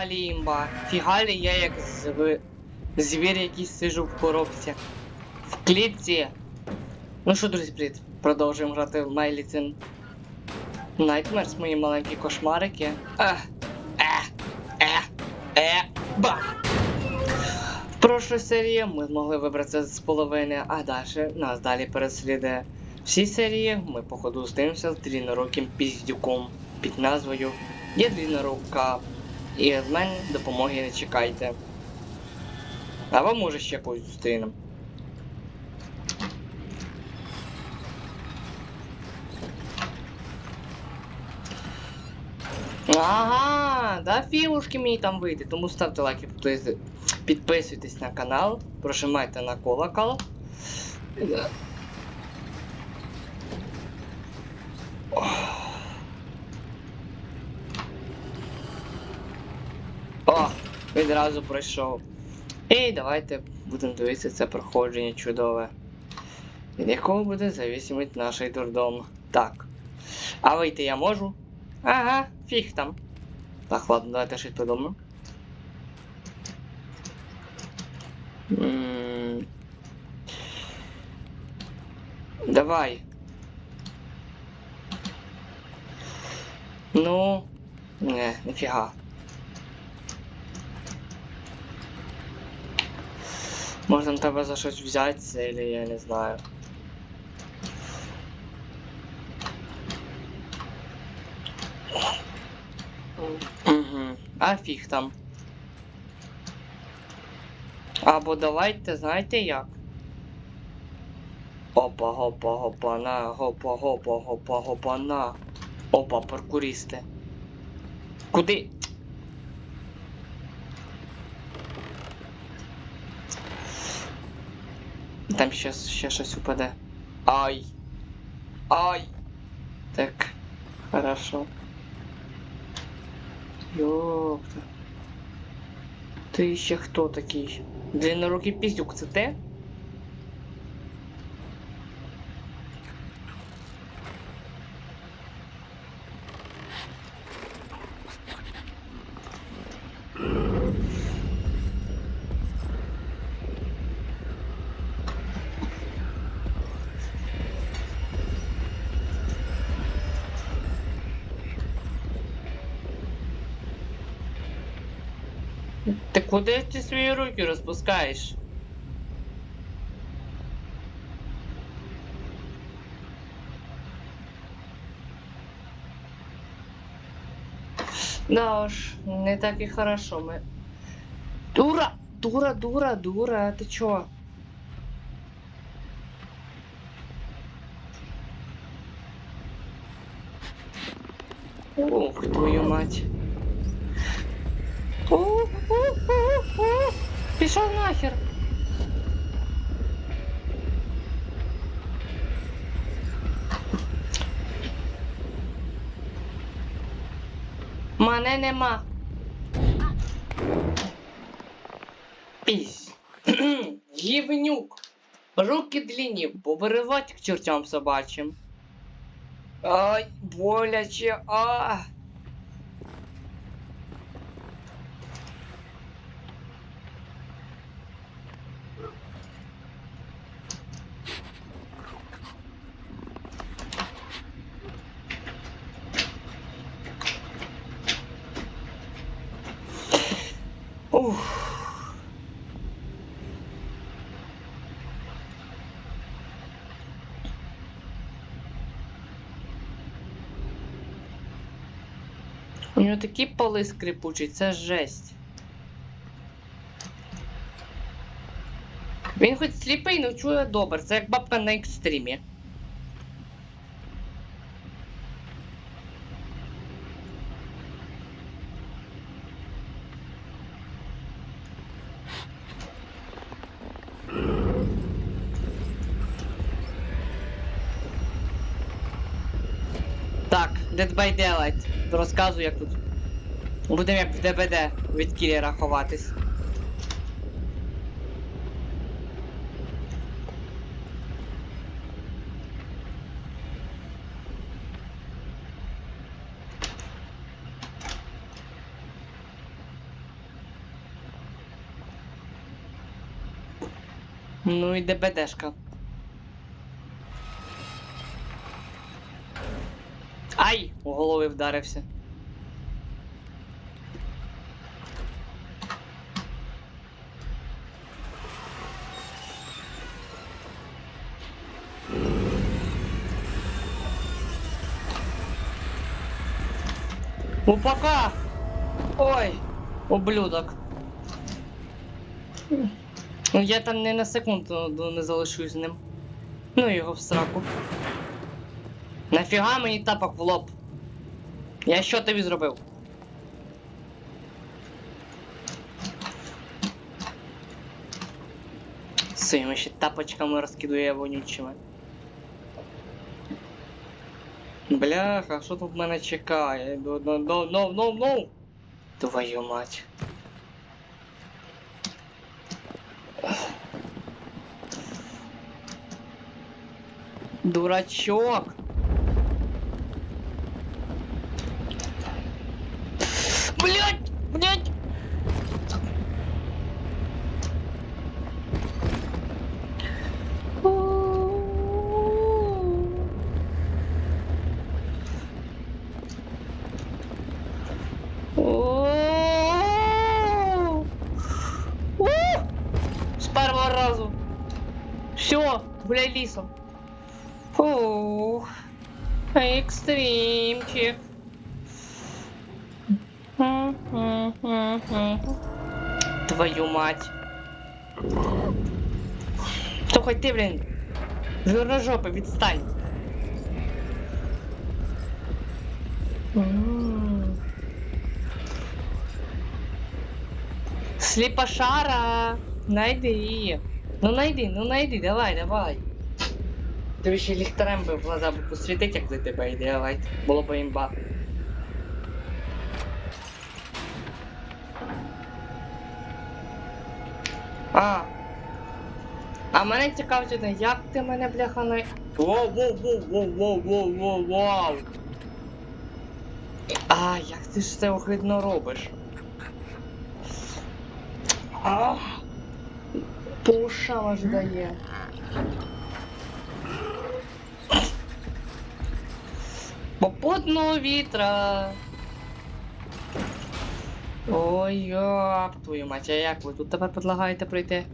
взагалі імба. Фігалі я як зв... звір якийсь сижу в коробці. В клітці. Ну що, друзі, привіт. Продовжуємо грати в My Little Nightmares, мої маленькі кошмарики. Ех, е, е, е, ба! В прошлій серії ми змогли вибратися з половини, а далі нас далі переслідує. В цій серії ми походу зустрінемося з длінноруким піздюком під назвою рука. І з мене допомоги не чекайте. А вам може ще когось зустрінемо. Ага, да, філушки мені там вийти. Тому ставте лайки, підписуйтесь на канал, прожимайте на колокол. Відразу пройшов. І давайте будемо дивитися це проходження чудове. Від якого буде зависимить наш дурдом. Так. А вийти я можу? Ага, фіг там. Так, ладно, давайте щось придумаємо. М, Давай. Ну. Не, нафіга. Може треба за щось взятися, или я не знаю. Угу. А фіг там. Або давайте, знаєте як? Опа, гопа, гопа, на, гопа, гопа, гопа, гопа, на. Опа, паркуристи. Куди? Там ще, ще щось упаде. Ай. Ай. Так. Хорошо. Йопта. Ти ще хто такий? Длиннорукий піздюк, це те? куди ти свої руки розпускаєш? Да уж, не так и хорошо мы. Дура! Дура, дура, дура, ты чё? Ух, твою мать. Пішов нахер. Мене нема. Пісь. Гівнюк. Руки длинні, повиривать к чертям собачим. Ай, боляче, а. Ух. У нього такі поли скрипучі, це жесть. Він хоч сліпий, но чує добре, це як бабка на екстримі. Dead by Daylight. Розказуй, як тут. Будемо як в ДБД від кілера ховатись. Ну і ДБДшка. Голови вдарився. Упака! Ой, ублюдок. Ну я там не на секунду не залишусь з ним. Ну його в сраку. Нафіга мені тапок в лоб? Я що тобі зробив? Своїми ще тапочками розкидує вонючими. Бляха, що тут мене чекає? Ну, ну, ну, ну, ну, ну! Твою мать. Дурачок. З першого разу. Все, гуляй лісом. Фух. Екстримчик. Твою мать. Слухай ти, блін. Жирножопи, відстань. М. Сліпошара. Найди її. Ну найди, ну найди, давай, давай. Тобі ще ліхтарем би в глаза би посвітить, як до тебе йде, давай. Було б імба. А. А мене цікавить одне, як ти мене бляха на. Воу, воу, воу, воу, воу, воу, воу, воу. А, як ти ж це огидно робиш? А. По ушам аж дає. Попутного вітра. Ой, йоп, твою мать, а як ви тут тепер предлагаєте пройти?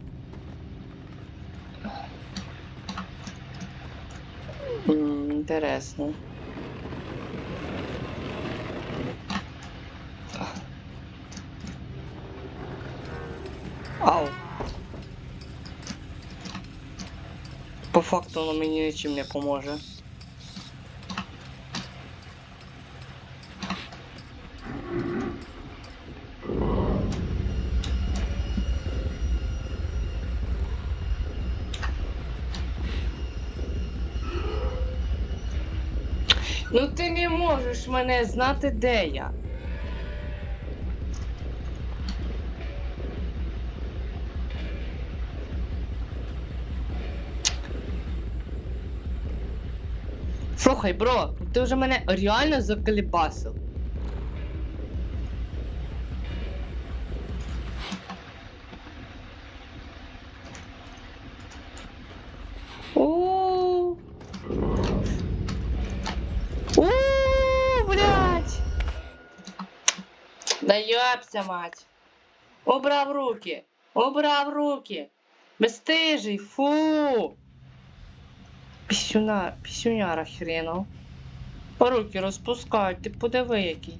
М, Інтересно. Факту воно мені нічим не поможе. Ну ти не можеш мене знати, де я. Слухай, бро, ти вже мене реально заколебасив. Да ёбся, мать! Убрав руки! Убрав руки! Бестижий, фу! Пісюна, пісюняра хренов. Руки розпускають, ти подиви який.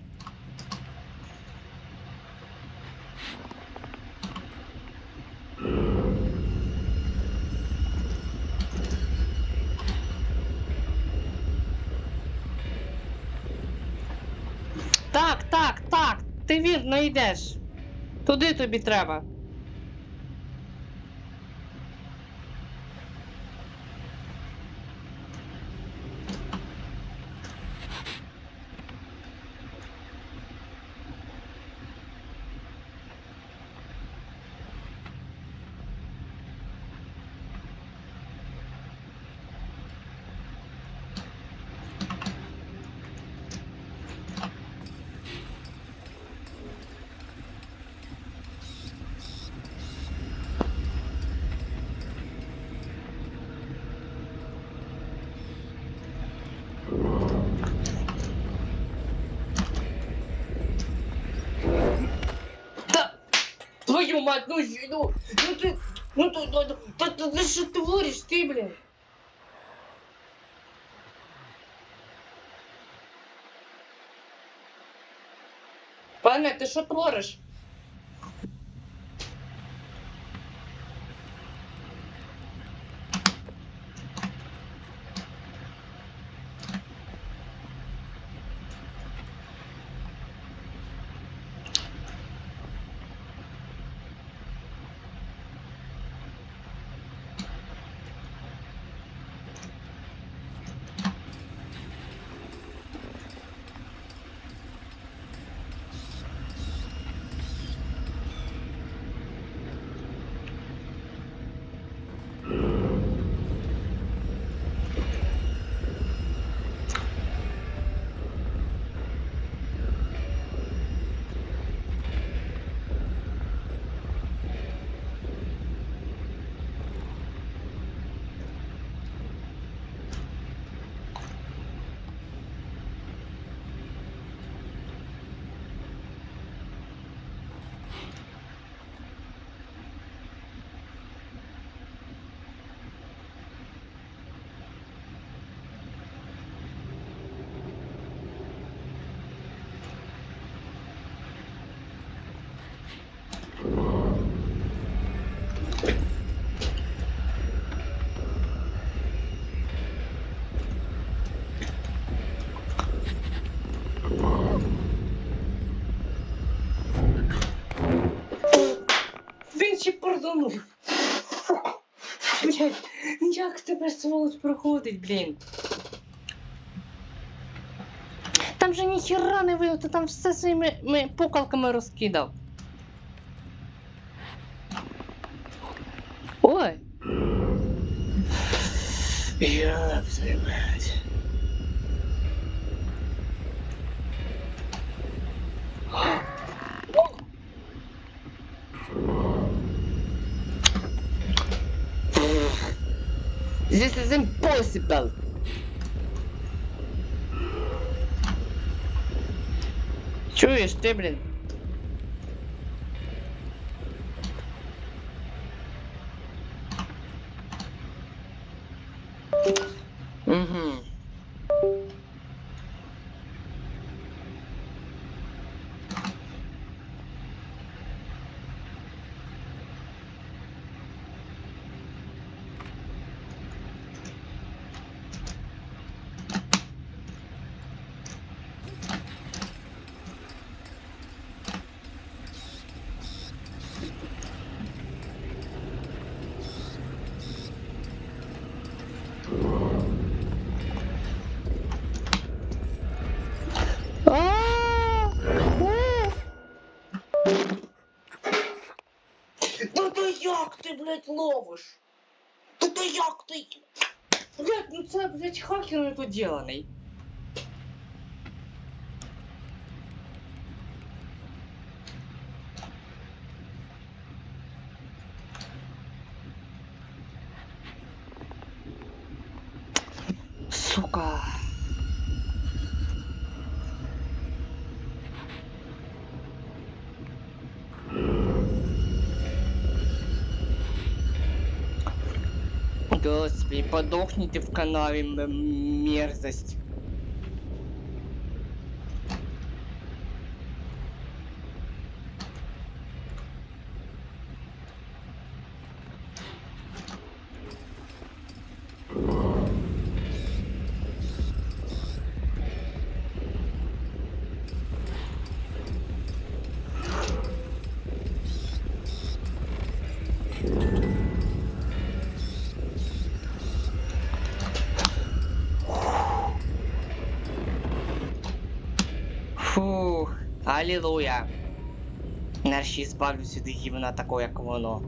Так, так, так, ти вірно йдеш. Туди тобі треба. мать, ну, щ- ну, ну ты, ну ты, ну, ну, да, да, да что ты творишь, ты, блин? Пане, ти що твориш? Він. Блять, як тебе сволоч проходить, блін? Там же ніхіра не видно, ти там все своїми ми, пукалками розкидав. Ой. Ёб твою мать. This is impossible. Чуєш ти, блін? Блядь, ловиш? Та ти як ти? Блядь, ну це, блядь, хакер не поділений. Господи, подохните в канаве, мерзость. Нарешті збавлюся від гівна такого, як воно.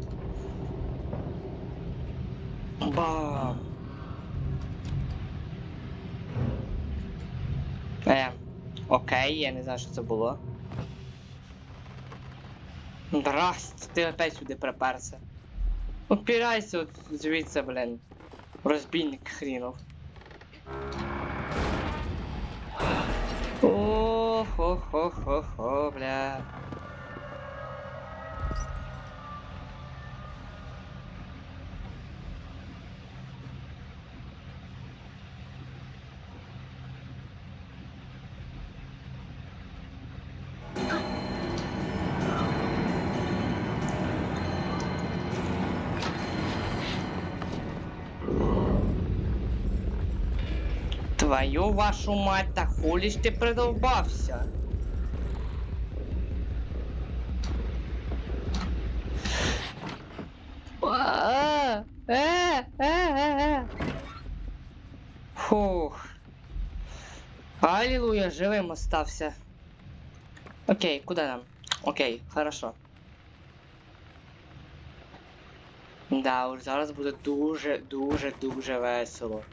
Бам. Е, окей, я не знаю, що це було. Здрасте, ти опять сюди приперся. Упирайся от звідси, блін. Розбійник хрінов. О, хо хо хо хо бля. Твою вашу мать, та хулі ж ти придовбався? А, е, е, е. Фух. Аллилуйя, живим остався. Окей, куда нам? Окей, хорошо. Да, уж зараз буде дуже, дуже, дуже весело.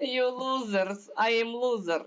You losers, I am loser.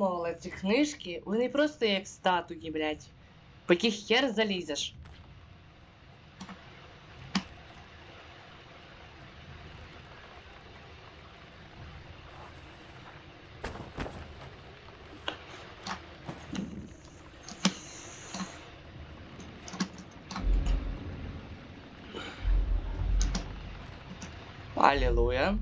Видумували ці книжки, вони просто як статуї, блядь. По яких хер залізеш. Аллилуйя.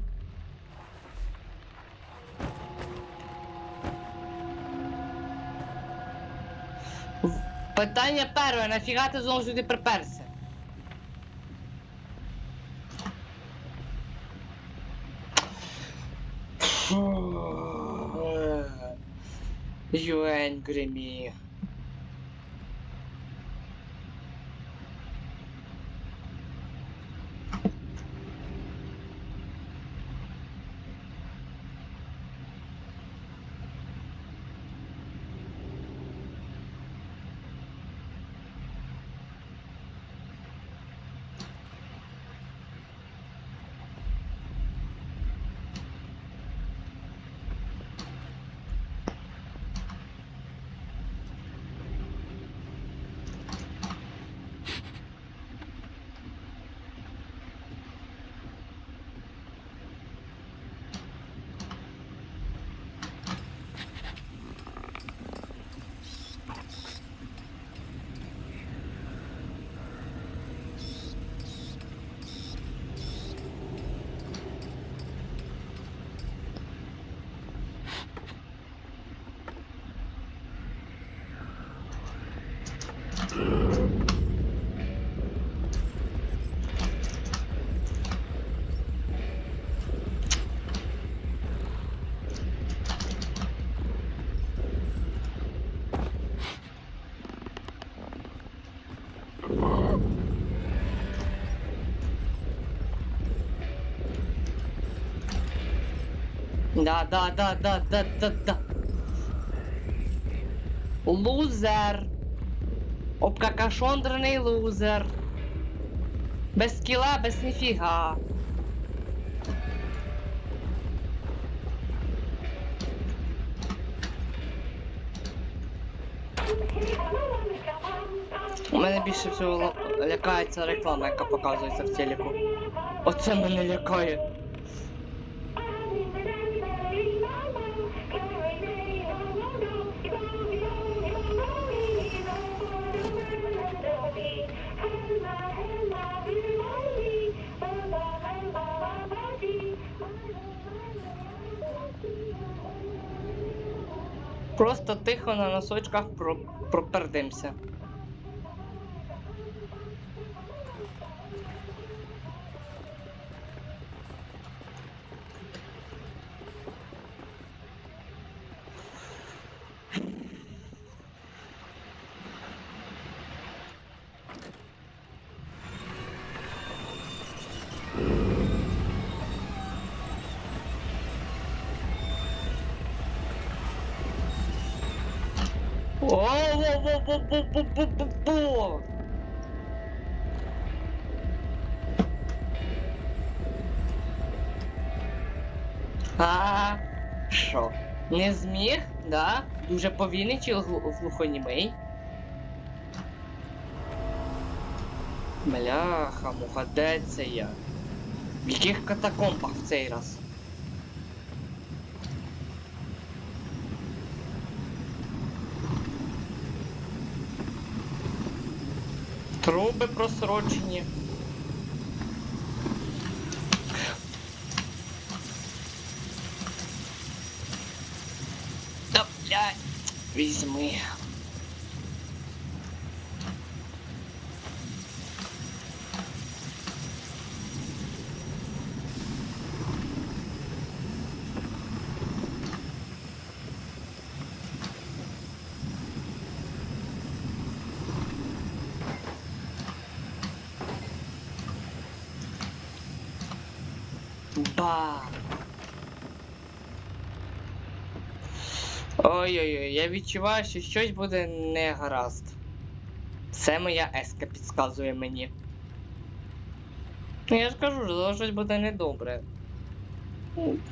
В- Питання перше, нафіга ти знову сюди приперся? You angry me. Да, да, да, да, да, да, да. Лузер. Обкакашондрений лузер. Без скіла, без ніфіга. У мене більше всього ла- лякає ця реклама, яка показується в телеку. Оце мене лякає. Просто тихо на носочках про... пропердимся. Бу-бу-бу-бу-бу! А, що? Не зміг, да? Дуже повільний чи глухонімий. Бляха, муха, де це я? В яких катакомбах в цей раз? Труби просрочені. Да, блядь, візьми. Ба. Ой-ой-ой, я відчуваю, що щось буде не гаразд. Це моя еска підказує мені. Ну я ж кажу, що щось буде недобре.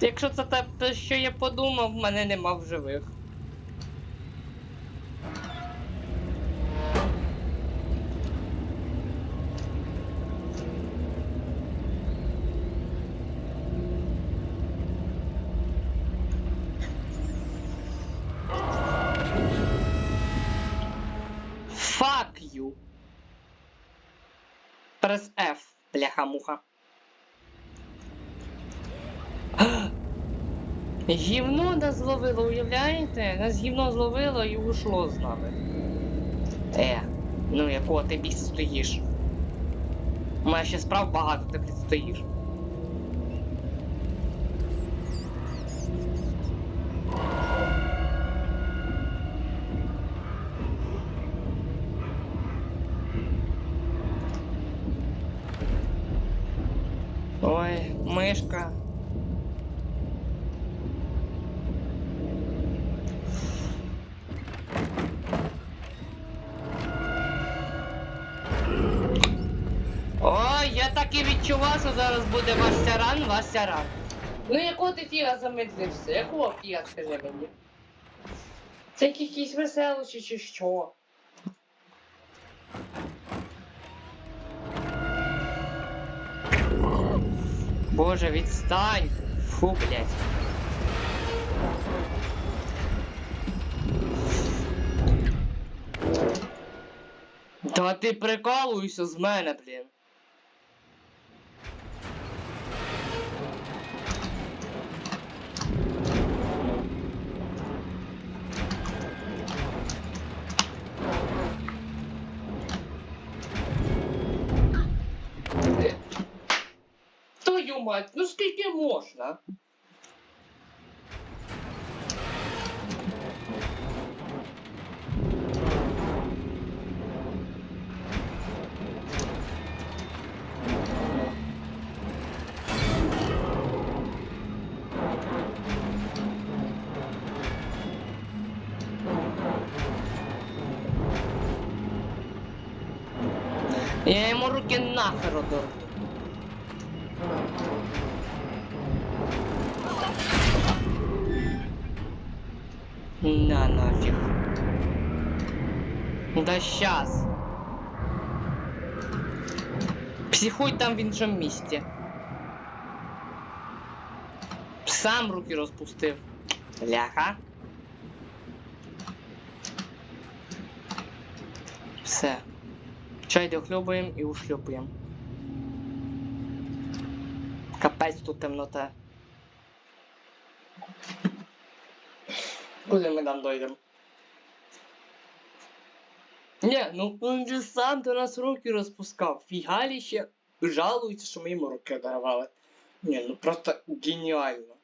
Якщо це те, що я подумав, мене нема в живих. Прес F, бляха-муха. Гівно нас зловило, уявляєте? Нас гівно зловило і ушло з нами. Е, ну якого ти біс стоїш? У мене ще справ багато, ти стоїш. Ой, мишка. Ой, я так і відчував, що зараз буде Васяран, Васяран. Ну якого ти фіга замедлився? Якого фіга, скажи мені? Це якийсь веселощі чи що? Боже, відстань! Фу, блядь. Та ти прикалуєшся з мене, блін. Твою мать, ну скільки можна? Я йому руки нахер одорву. На нафиг. Да сейчас. Психуй там в іншому місці. Сам руки розпустив. Ляха. Все. Чай дохлюбуємо і ушлюбуємо. Капець тут темнота. Там дойдемо? Ні, ну він же сам до нас руки розпускав. Фігалі ще жалується, що ми йому руки дарували. Ні, ну просто геніально.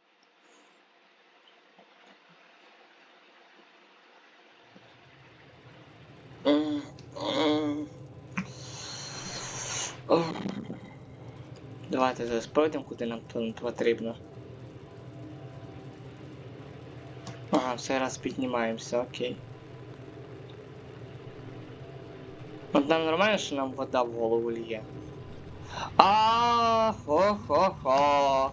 Давайте зараз пройдемо, куди нам потрібно. Ага, все раз поднимаемся, окей. Вот нам нормально, что нам вода в голову льє. А хо хо хо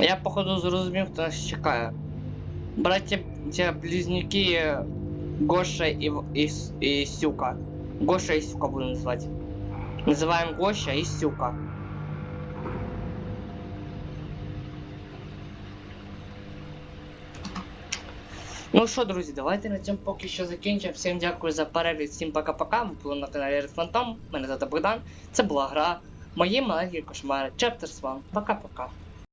Я походу зрозумів, хто нас чекає. тебя близнюки Гоша і, С- і Сюка. Гоша і Сюка буду називати. Називаємо Гоша і Сюка. Ну що, друзі, давайте на цьому поки що закінчимо. Всім дякую за перегляд, всім пока-пока. Ви були на каналі Red Phantom. Мене звати Богдан. Це була гра Мої маленькі кошмари. Chapters 1. Пока-пока.